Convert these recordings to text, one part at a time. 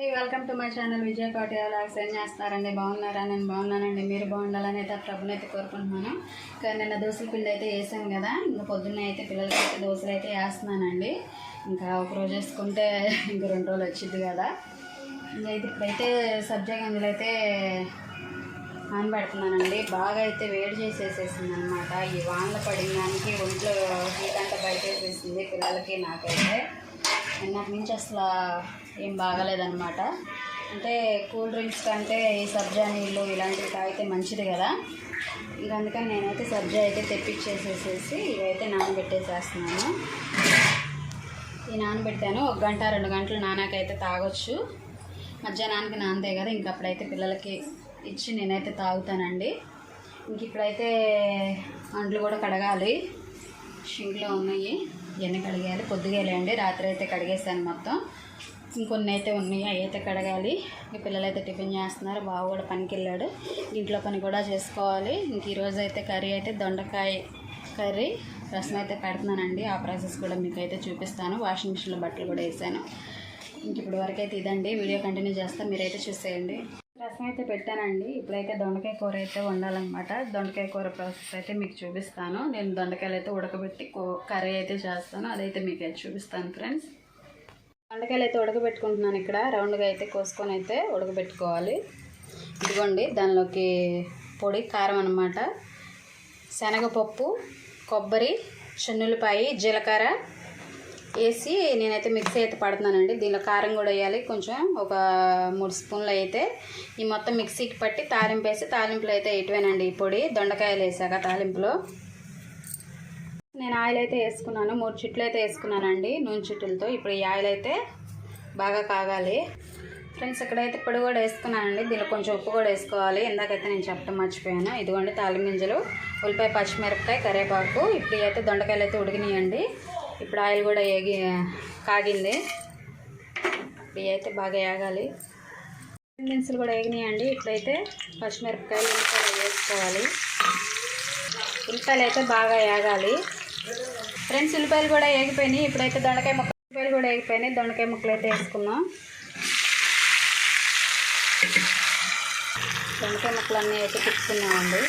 Welcome to my channel Vijaya Kotaiah send ఏం చేస్తున్నారండి? బాగున్నారా? నేను బాగున్నానండి. మీరు బాగుండాలని అయితే ఆ ప్రభుని అయితే కోరుకుంటున్నాను. కానీ నిన్న దోశల పిండి అయితే వేసాను కదా. ఇంకా పొద్దున్నే అయితే పిల్లలకి అయితే దోశలు అయితే వేస్తున్నానండి. ఇంకా ఒక రోజు వేసుకుంటే ఇంక రెండు రోజులు వచ్చింది కదా. ఇంకా ఇది ఇప్పుడైతే సబ్జా గింజలు అయితే నానబెడుతున్నానండి బాగా అయితే వేడి చేసేసేసింది అనమాట ఈ వానలు పడిన దానికి ఒంట్లో హీట్ అంతా బయట వేసేసింది పిల్లలకి నాకైతే. నాకు నుంచి అసలు ఏం బాగాలేదన్నమాట. అంటే కూల్ డ్రింక్స్ కంటే ఈ సబ్జా నీళ్ళు ఇలాంటివి తాగితే మంచిది కదా. ఇంకా అందుకని నేనైతే సబ్జా అయితే తెప్పించేసేసేసి ఇవైతే నానబెట్టేసేస్తున్నాను. ఈ నానబెట్టాను ఒక గంట రెండు గంటలు నానాకైతే తాగొచ్చు. మధ్యాహ్నానికి నానదే కదా ఇంక అప్పుడైతే పిల్లలకి ఇచ్చి నేనైతే తాగుతానండి. ఇంక ఇప్పుడైతే అంట్లు కూడా కడగాలి. షింక్లో ఉన్నాయి. ఇవన్నీ కడిగేయాలి? పొద్దుగేలేండి రాత్రి అయితే కడిగేసాను మొత్తం. ఇంకొన్ని అయితే ఉన్నాయి. అవి అయితే కడగాలి. ఈ పిల్లలు అయితే టిఫిన్ చేస్తున్నారు. బాబు కూడా పనికి వెళ్ళాడు ఇంట్లో పని కూడా చేసుకోవాలి. ఇంక ఈరోజు అయితే కర్రీ అయితే దొండకాయ కర్రీ. రసం అయితే పెడుతున్నానండి. ఆ ప్రాసెస్ కూడా మీకు అయితే చూపిస్తాను. వాషింగ్ మిషన్లో బట్టలు కూడా వేసాను. ఇంక ఇప్పుడు వరకు అయితే ఇదండి. వీడియో కంటిన్యూ చేస్తా. మీరైతే చూసేయండి. రసం అయితే పెట్టానండి. ఇప్పుడైతే దొండకాయ కూర అయితే వండాలన్నమాట. దొండకాయ కూర ప్రాసెస్ అయితే మీకు చూపిస్తాను. నేను దొండకాయలు అయితే ఉడకబెట్టి కర్రీ అయితే చేస్తాను. అదైతే మీకు అయితే చూపిస్తాను ఫ్రెండ్స్. దొండకాయలు అయితే ఉడకబెట్టుకుంటున్నాను ఇక్కడ. రౌండ్గా అయితే కోసుకొని అయితే ఉడకబెట్టుకోవాలి. ఇదిగోండి దానిలోకి పొడి కారం అనమాట శనగపప్పు కొబ్బరి చెన్నులపాయి జీలకర్ర వేసి నేనైతే మిక్సీ అయితే పడుతున్నానండి. దీనిలో కారం కూడా వేయాలి. కొంచెం ఒక మూడు స్పూన్లు అయితే ఈ మొత్తం మిక్సీకి పట్టి తాలింపు వేసి తాలింపులో అయితే ఇటువేనండి ఈ పొడి. దొండకాయలు వేసాక తాలింపులో. నేను ఆయిల్ అయితే వేసుకున్నాను. మూడు చుట్లు అయితే వేసుకున్నానండి నూనె చుట్టులతో ఇప్పుడు ఈ ఆయిల్ అయితే బాగా కాగాలి. ఫ్రెండ్స్ ఇక్కడైతే పొడి కూడా వేసుకున్నానండి. దీనిలో కొంచెం ఉప్పు కూడా వేసుకోవాలి. ఇందాకైతే నేను చెప్పడం మర్చిపోయాను. ఇదిగోండి తాలింగింజలు ఉల్లిపాయ పచ్చిమిరపకాయ కరివేపాకు. ఇప్పుడు అయితే దొండకాయలు అయితే ఉడికినాయండి. ఇప్పుడు ఆయిల్ కూడా ఏగి కాగింది. ఇవి అయితే బాగా ఏగాలి. దినుసులు కూడా ఏగినాయండి. ఇట్లయితే పచ్చిమిరపకాయలు ఉల్లిపాయలు వేసుకోవాలి. ఉల్లిపాయలు అయితే బాగా ఏగాలి. ఫ్రెండ్స్ ఉల్లిపాయలు కూడా ఏగిపోయినాయి. ఇప్పుడైతే దొండకాయ ముక్క ఉల్లిపాయలు కూడా ఏగిపోయినాయి. దొండకాయ ముక్కలు అయితే వేసుకున్నాం దొండకాయ ముక్కలు అన్నీ అయితే తిప్పుకున్నామండి.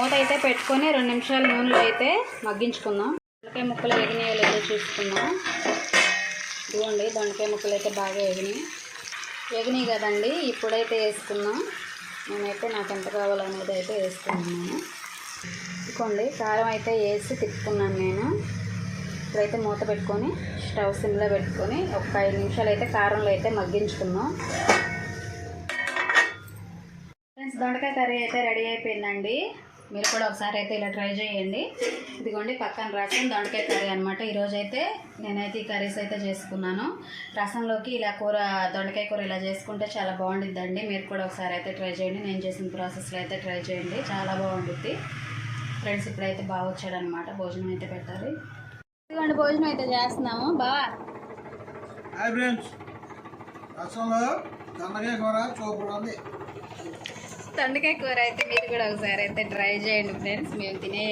మూత అయితే పెట్టుకొని రెండు నిమిషాలు నూనెలో అయితే మగ్గించుకుందాం. దొండకాయ ముక్కలు ఎగినాయో లేదో చూసుకుందాం. ఇదిగోండి దొండకాయ ముక్కలు అయితే బాగా ఎగినాయి. ఎగినాయి కదండి ఇప్పుడైతే వేసుకుందాం. నేనైతే నాకు ఎంత కావాలనేది అయితే వేసుకున్నాను ఇదిగోండి కారం అయితే వేసి తిప్పుకున్నాను నేను. ఇప్పుడైతే మూత పెట్టుకొని స్టవ్ సిమ్లో పెట్టుకొని ఒక ఐదు నిమిషాలు అయితే కారంలో అయితే మగ్గించుకుందాం. ఫ్రెండ్స్ దొండకాయ కర్రీ అయితే రెడీ అయిపోయిందండి. మీరు కూడా ఒకసారి అయితే ఇలా ట్రై చేయండి. ఇదిగోండి పక్కన రసం దొండకాయ కర్రీ అనమాట ఈరోజు అయితే నేనైతే ఈ కర్రీస్ అయితే చేసుకున్నాను. రసంలోకి ఇలా కూర దొండకాయ కూర ఇలా చేసుకుంటే చాలా బాగుండిద్దండి. మీరు కూడా ఒకసారి అయితే ట్రై చేయండి. నేను చేసిన ప్రాసెస్లో అయితే ట్రై చేయండి. చాలా బాగుంటుంది ఫ్రెండ్స్ ఇప్పుడైతే బాగా వచ్చాడనమాట భోజనం అయితే పెట్టాలి. ఇదిగోండి భోజనం అయితే చేస్తున్నాము. బా రసంలో దొండకాయ కూర సూపర్ దొండకాయ కూర అయితే మీరు కూడా ఒకసారి అయితే ట్రై చేయండి ఫ్రెండ్స్ మేము తినే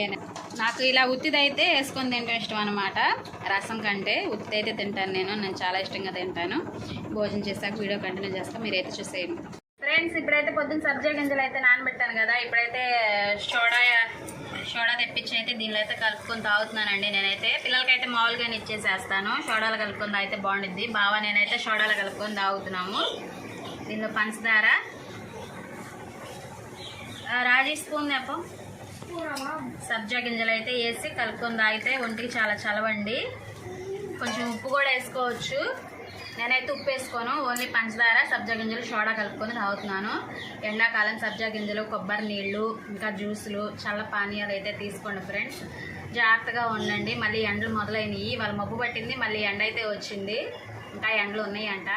నాకు ఇలా ఉత్తిదైతే వేసుకొని తింటాం ఇష్టం అనమాట రసం కంటే ఉత్తి అయితే తింటాను నేను నేను చాలా ఇష్టంగా తింటాను. భోజనం చేశాక వీడియో కంటిన్యూ చేస్తాను మీరైతే చూసేయండి. ఫ్రెండ్స్ ఇప్పుడైతే పొద్దున్న సబ్జా గింజలు అయితే నానబెట్టాను కదా ఇప్పుడైతే సోడా సోడా తెప్పించి అయితే దీనిలో అయితే కలుపుకొని తాగుతున్నానండి నేనైతే. పిల్లలకైతే మామూలుగానే ఇచ్చేసేస్తాను సోడాలు కలుపుకొని తాగితే బాగుండిద్ది. బావా నేనైతే సోడాలు కలుపుకొని తాగుతున్నాము. దీనిలో పంచదార రాజీ స్పూన్ చెప్పు సబ్జా గింజలు అయితే వేసి కలుపుకొని తాగితే ఒంటికి చాలా చలవండి. కొంచెం ఉప్పు కూడా వేసుకోవచ్చు. నేనైతే ఉప్పు వేసుకోను. ఓన్లీ పంచదార సబ్జా గింజలు సోడా కలుపుకొని తాగుతున్నాను. ఎండాకాలం సబ్జా గింజలు కొబ్బరి నీళ్ళు ఇంకా జ్యూసులు చల్ల పానీయాలు అయితే తీసుకోండి ఫ్రెండ్స్. జాగ్రత్తగా ఉండండి. మళ్ళీ ఎండలు మొదలైనవి వాళ్ళ మబ్బు పట్టింది. మళ్ళీ ఎండ అయితే వచ్చింది. ఇంకా ఎండలు ఉన్నాయంట.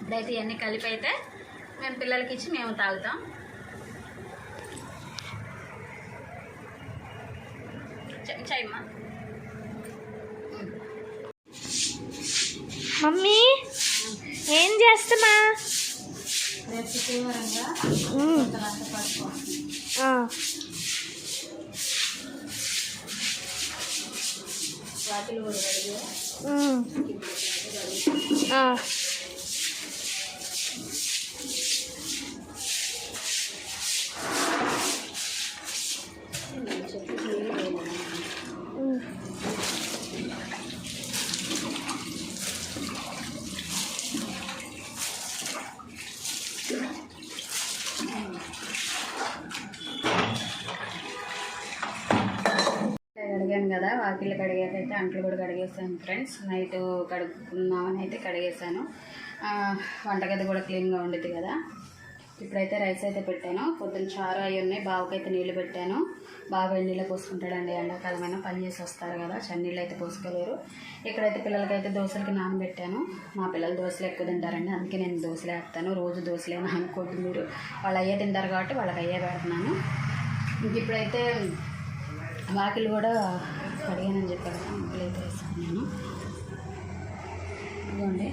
ఇప్పుడైతే ఇవన్నీ కలిపి అయితే మేము పిల్లలకి ఇచ్చి మేము తాగుతాం. మమ్మీ ఏం చేస్తున్నా? ఆ, కడిగాను కదా వాకిళ్ళు కడిగాకైతే అంట్లు కూడా కడిగేసాను ఫ్రెండ్స్ నైట్ కడుక్కున్నామని అయితే కడిగేసాను. వంటగది కూడా క్లీన్గా ఉండేది కదా. ఇప్పుడైతే రైస్ అయితే పెట్టాను. పొద్దున్న చారు అవి ఉన్నాయి. బావకైతే నీళ్ళు పెట్టాను. బాగా నీళ్ళు పోసుకుంటాడండి? ఎండాకాలమైనా పని చేసి వస్తారు కదా చన్నీళ్ళు అయితే పోసుకోలేరు. ఇక్కడైతే పిల్లలకైతే దోశలకి నానబెట్టాను మా పిల్లలు దోశలు ఎక్కువ తింటారండి. అందుకే నేను దోశలు వేస్తాను. రోజు దోశలే అనుకోవద్దు మీరు వాళ్ళు అయ్యే తింటారు కాబట్టి వాళ్ళకి అయ్యే పెడుతున్నాను. ఇంక ఇప్పుడైతే వాకిలు కూడా అడిగానని చెప్పాను. కదా ముగ్గులు అయితే వేసాను నేను. ఇదిగోండి.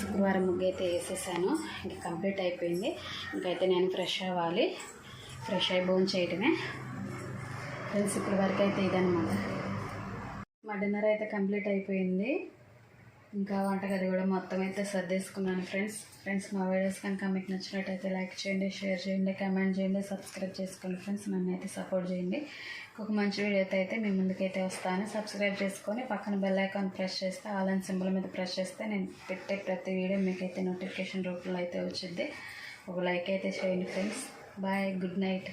శుక్రవారం ముగ్గు అయితే వేసేసాను. ఇంకా కంప్లీట్ అయిపోయింది. ఇంకైతే నేను ఫ్రెష్ అవ్వాలి. ఫ్రెష్ అయి భోజనం చేయటమే. ఫ్రెండ్స్ ఇప్పటి వరకు అయితే ఇదనమాట మా డిన్నర్ అయితే కంప్లీట్ అయిపోయింది. ఇంకా వంటగది కూడా మొత్తం అయితే సర్దేసుకున్నాను ఫ్రెండ్స్. ఫ్రెండ్స్ మా వీడియోస్ కనుక మీకు నచ్చినట్టయితే లైక్ చేయండి షేర్ చేయండి కమెంట్ చేయండి సబ్స్క్రైబ్ చేసుకోండి ఫ్రెండ్స్. నన్ను అయితే సపోర్ట్ చేయండి. ఒక మంచి వీడియోతో అయితే మీ ముందుకైతే వస్తాను. సబ్స్క్రైబ్ చేసుకొని పక్కన బెల్ ఐకాన్ ప్రెస్ చేస్తే ఆల్ అండ్ సింబల్ మీద ప్రెస్ చేస్తే నేను పెట్టే ప్రతి వీడియో మీకైతే నోటిఫికేషన్ రూపంలో అయితే వచ్చింది ఒక లైక్ అయితే చేయండి ఫ్రెండ్స్. Bye good night.